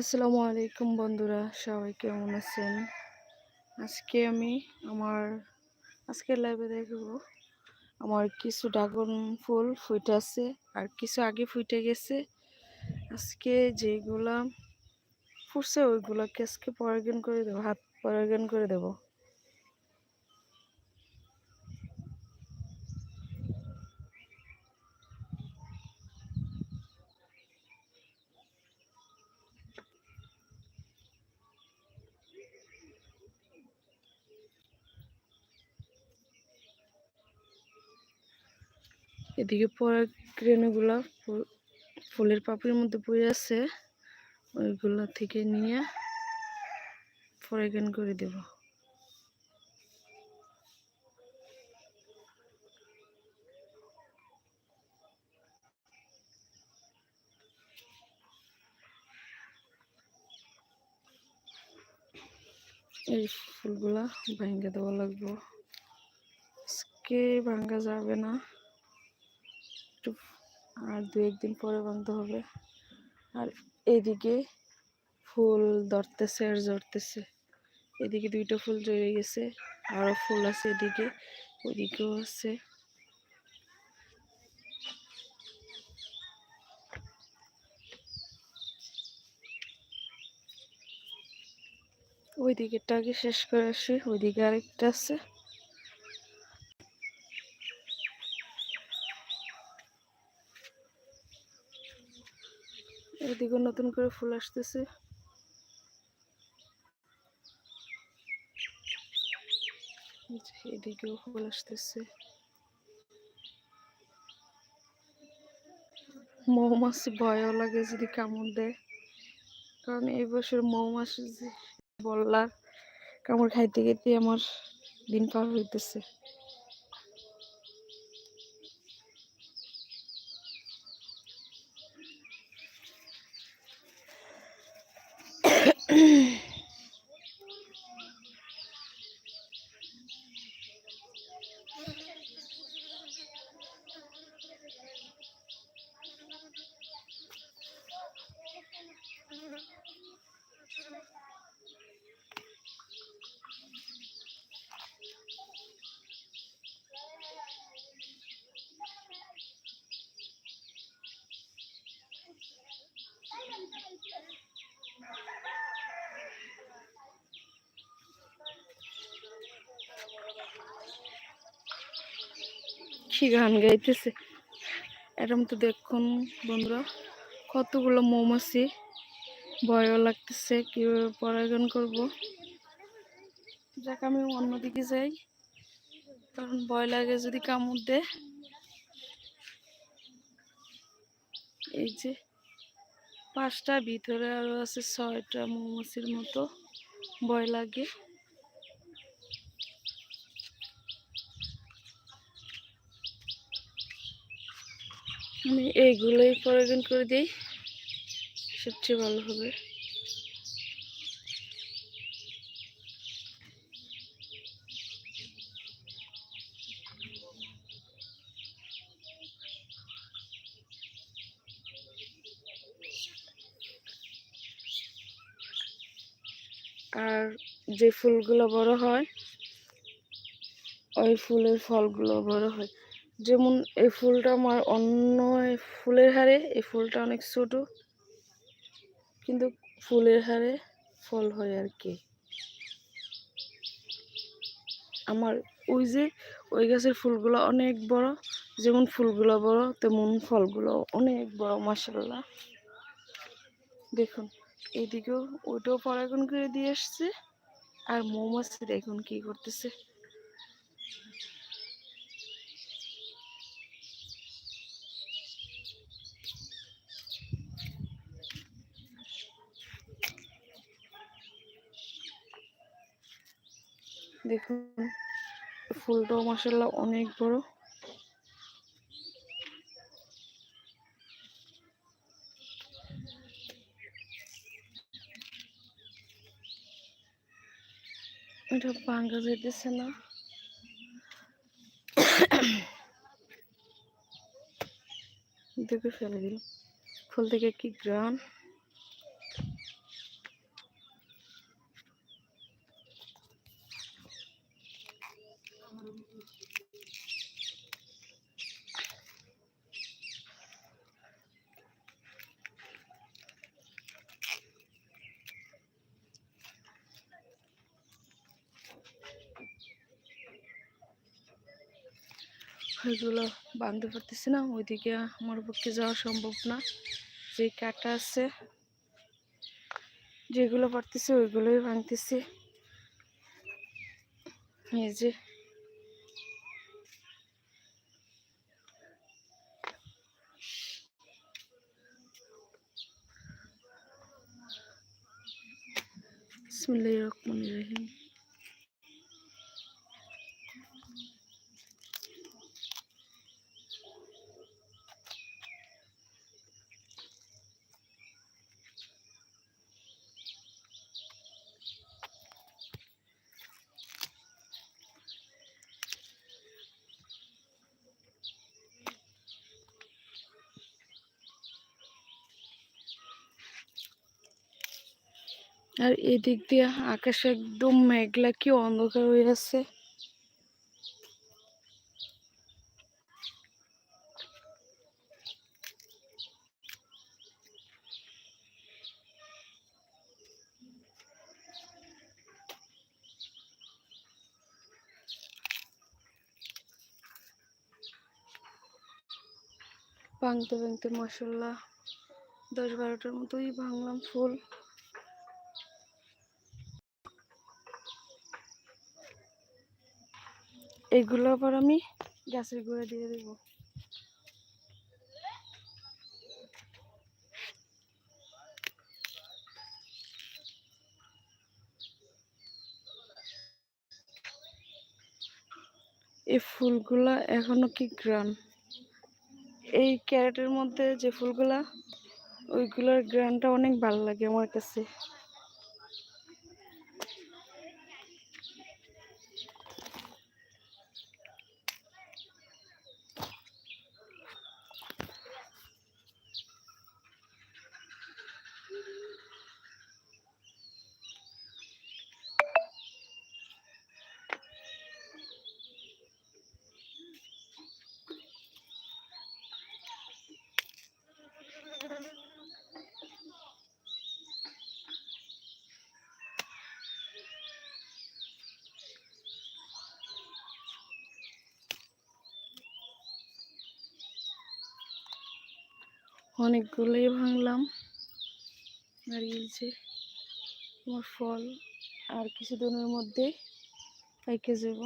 আসসালামু আলাইকুম বন্ধুরা, সবাই কেমন আছেন? আজকে আমি আমার, আজকের লাইভে দেখব আমার কিছু ড্রাগন ফুল ফুটে আছে আর কিছু আগে ফুটে গেছে। আজকে যেগুলা ফুটছে ওইগুলোকে আজকে পরাগণ করে দেবো, হাত পরাগণ করে দেবো। এদিকে পরে গ্রেনগুলা ফুলের পাপড়ির মধ্যে পড়ে আছে। ওইগুলা থেকে নিয়ে ফরেগান করে দেব। এই ফুলগুলা ভেঙে দেওয়া লাগবে। আজকে ভাঙ্গা যাবে না। একটু আর দু একদিন পরে বন্ধ হবে। আর এদিকে ফুল ধরতেছে আর ঝরতেছে। এদিকে দুইটা ফুল জড়ে গেছে আরও ফুল আছে এদিকে ওইদিকেও আছে। ওই দিকেরটা আগে শেষ করে আসি, ওইদিকে আরেকটা আছে। এদিকে নতুন করে ফুল আসতেছে। এদিকেও ফুল আসতেছে। মৌমাছি ভয়ও লাগে যদি কামড় দেয়। কারণ এই বছর মৌমাছি বললা কামড় খাইতে খাইতে আমার দিন পার হইতেছে। কি গান গাইতেছে। এরম তো দেখুন বন্ধুরা, কতগুলো মৌমাছি ভয়ও লাগতেছে, কীভাবে পরাগায়ন করব? যাক আমি অন্যদিকে যাই, কারণ ভয় লাগে যদি কামড় দেয়। এই যে, পাঁচটা ভিতরে আরও আছে ছয়টা মৌমাছির মতো, ভয় লাগে। আমি এইগুলোই পরাগন করে দিই। সবচেয়ে ভালো হবে। আর যে ফুলগুলো বড় হয়, ওই ফুলের ফলগুলো বড় হয়। যেমন এই ফুলটা আমার অন্য ফুলের হারে, এই ফুলটা অনেক ছোট, কিন্তু ফুলের হারে ফল হয় আর কি। আমার ওই যে ওই গাছের ফুলগুলো অনেক বড়, যেমন ফুলগুলো বড়, তেমন ফলগুলো অনেক বড় মাসাল্লাহ দেখুন, এদিকেও ওইটাও পরাগন করে দিয়ে আসছে, আর মৌমাছি দেখুন কি করতেছে? দেখুন ফুলটাও মাসাল্লাহ অনেক বড়। এটা ভাঙ্গা যেতেছে না। দেখে ফেলে দিল ফুল থেকে কি গ্রান ওইগুলো বাঁধতে পারতেছি না, ওইদিকে আমার পক্ষে যাওয়া সম্ভব না। যে কাটা আছে, যেগুলো পারতেছি ওইগুলোই ভাঙতেছি এই যে। বিসমিল্লাহির রহমানির রহিম। আর এদিক দিয়ে আকাশ একদম মেঘলা কি অন্ধকার হয়ে আছে। ভাঙতে ভাঙতে মশলা দশ বারোটার মতোই ভাঙলাম ফুল। এগুলো আবার আমি গাছের গোড়া দিয়ে দেব। এই ফুলগুলা এখনও কি গ্রান এই ক্যারেটের মধ্যে যে ফুলগুলা, ওইগুলোর গ্রানটা অনেক ভালো লাগে আমার কাছে। অনেকগুলোই ভাঙলাম। আর যে আমার ফল আর কিছুদিনের মধ্যে পাইকে যাব।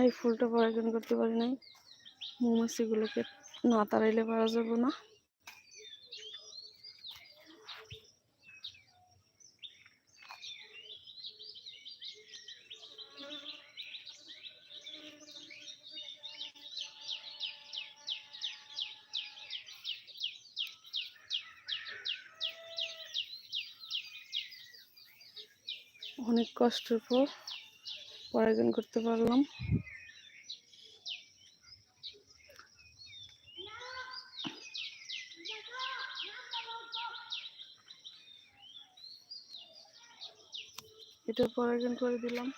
এই ফুলটা পরাগায়ন করতে পারি নাই। মৌমাছিগুলোকে না তাড়াইলে পারা যাব না। অনেক কষ্টের পর পরাগায়ন করতে পারলাম। এটা পরাগায়ন করে দিলাম।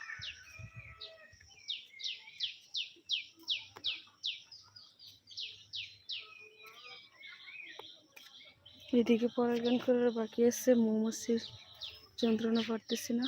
এদিকে পরাগায়ন করার বাকি আছে মোমোসির যন্ত্রণা পারতেছি না।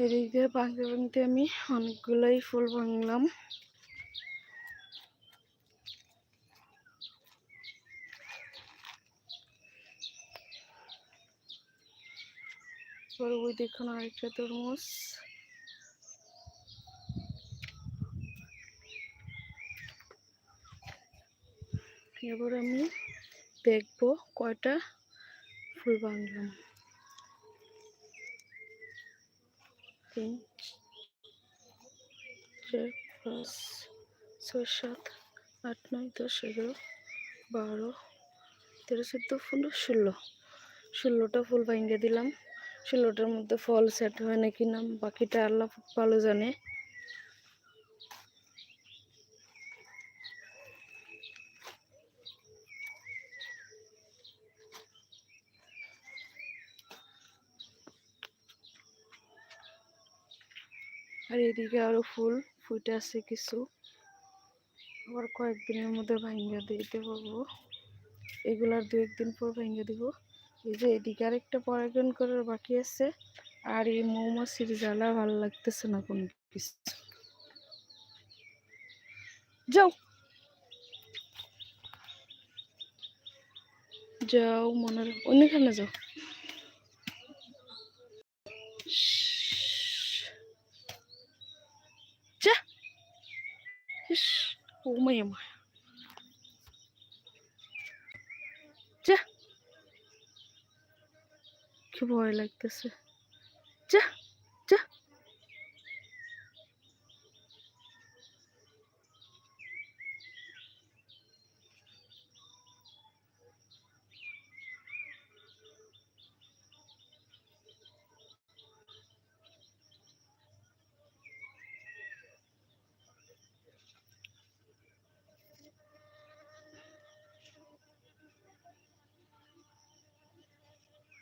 এদিক দিয়ে ভাঙতে ভাঙতে আমি অনেকগুলোই ফুল ভাঙলাম। ওই দেখুন আরেকটা তরমুজ। এবার আমি দেখব কয়টা ফুল বাংলাম তিন, চার, পাঁচ, ছয়, সাত, আট, নয়, দশ, এগারো, বারো, তেরো, চোদ্দ, পনেরো, ষোলো। ষোলোটা ফুল ভাঙ্গে দিলাম। ষোলোটার মধ্যে ফল সেট হয় নাকি না, বাকিটা আল্লাহ ভালো জানে। আর এদিকে আরও ফুল, ফুটে আছে কিছু। আবার কয়েকদিনের মধ্যে ভাঙ্গা দিতে পারব। এগুলার দু একদিন পর ভেঙে দিব। এই যে এদিকে আরেকটা পরাগন করার বাকি আছে। আর এই মৌমাছির জ্বালা ভালো লাগতেছে না কোনো কিছু। যাও। যাও মনে অন্যখানে যাও। ও মায়া যা কি ভয় লাগতেছে যা যা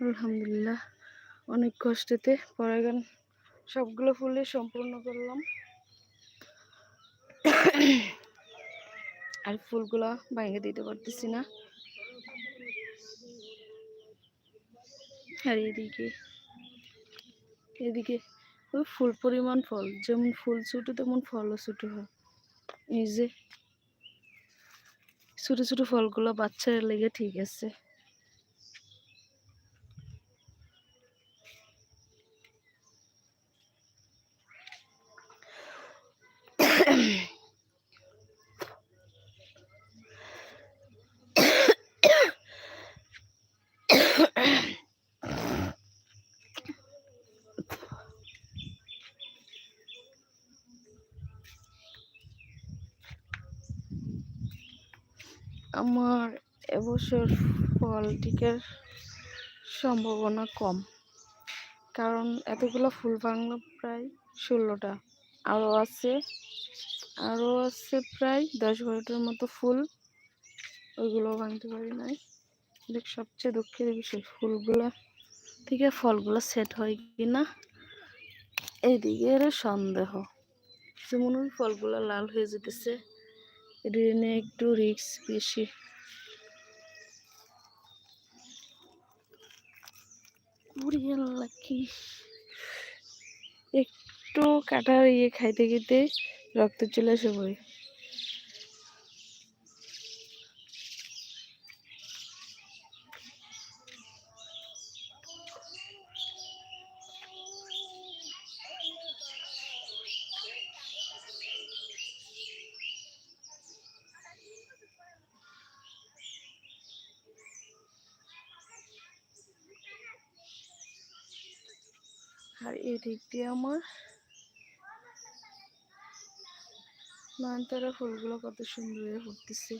আলহামদুলিল্লাহ। অনেক কষ্টেতে পরাগান সবগুলো ফুলে সম্পূর্ণ করলাম। আর ফুলগুলো ভেঙে দিতে পারতেছি না। আর এদিকে এদিকে ওই ফুল পরিমাণ ফল, যেমন ফুল ছোটো তেমন ফলও ছোটো হয়। এই যে ছোটো ছোটো ফলগুলো বাচ্চারা লেগে ঠিক আছে আমার এবছর ফল টিকার সম্ভাবনা কম। কারণ এতগুলো ফুল ভাঙলো প্রায় ষোলোটা। আরও আছে আরও আছে প্রায় দশ বারোটার মতো ফুল। ওইগুলো ভাঙতে পারি নাই। সবচেয়ে দুঃখের বিষয়, ফুলগুলো থেকে ফলগুলো সেট হয় কি না এইদিকে এর সন্দেহ। যেমন ফলগুলো লাল হয়ে যেতেছে এটা নিয়ে একটু রিস্ক বেশি। আল্লাহ কি একটু কাটা ইয়ে খাইতে খেতে রক্ত চলে আসে পড়ে এদিক দিয়ে আমার। নয়নতারা ফুলগুলো কত সুন্দর হয়ে ফুটতেছে।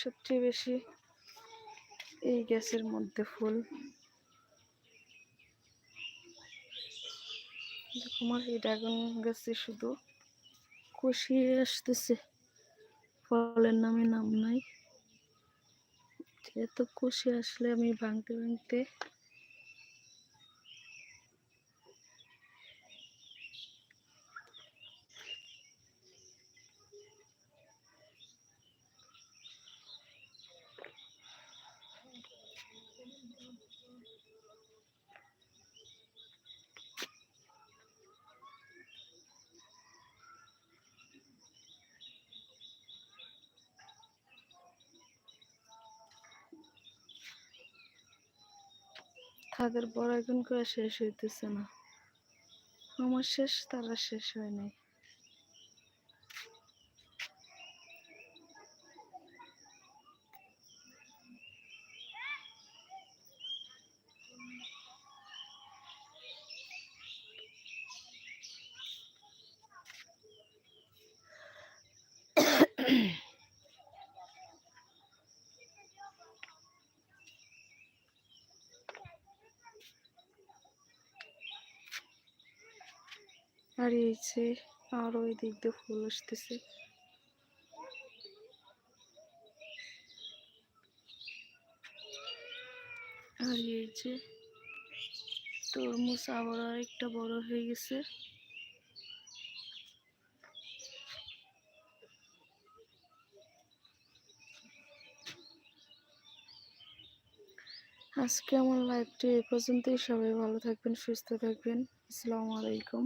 সবচেয়ে বেশি এই গ্যাসের মধ্যে ফুল। আমার এই ড্রাগন গাছে শুধু কষিয়ে আসতেছে। ফলের নামে নাম নাই। এত কষি আসলে আমি ভাঙতে ভাঙতে তাদের পড়াগুন করে শেষ হইতেছে না। আমার শেষ তারা শেষ হয় নাই। আর এই যে আর ওই দিক দিয়ে ফুল আসতেছে। আর এই যে তরমুজ আবার আরেকটা বড় হয়ে গেছে। আজকে আমার লাইভটি এ পর্যন্তই। সবাই ভালো থাকবেন, সুস্থ থাকবেন। আসসালামু আলাইকুম।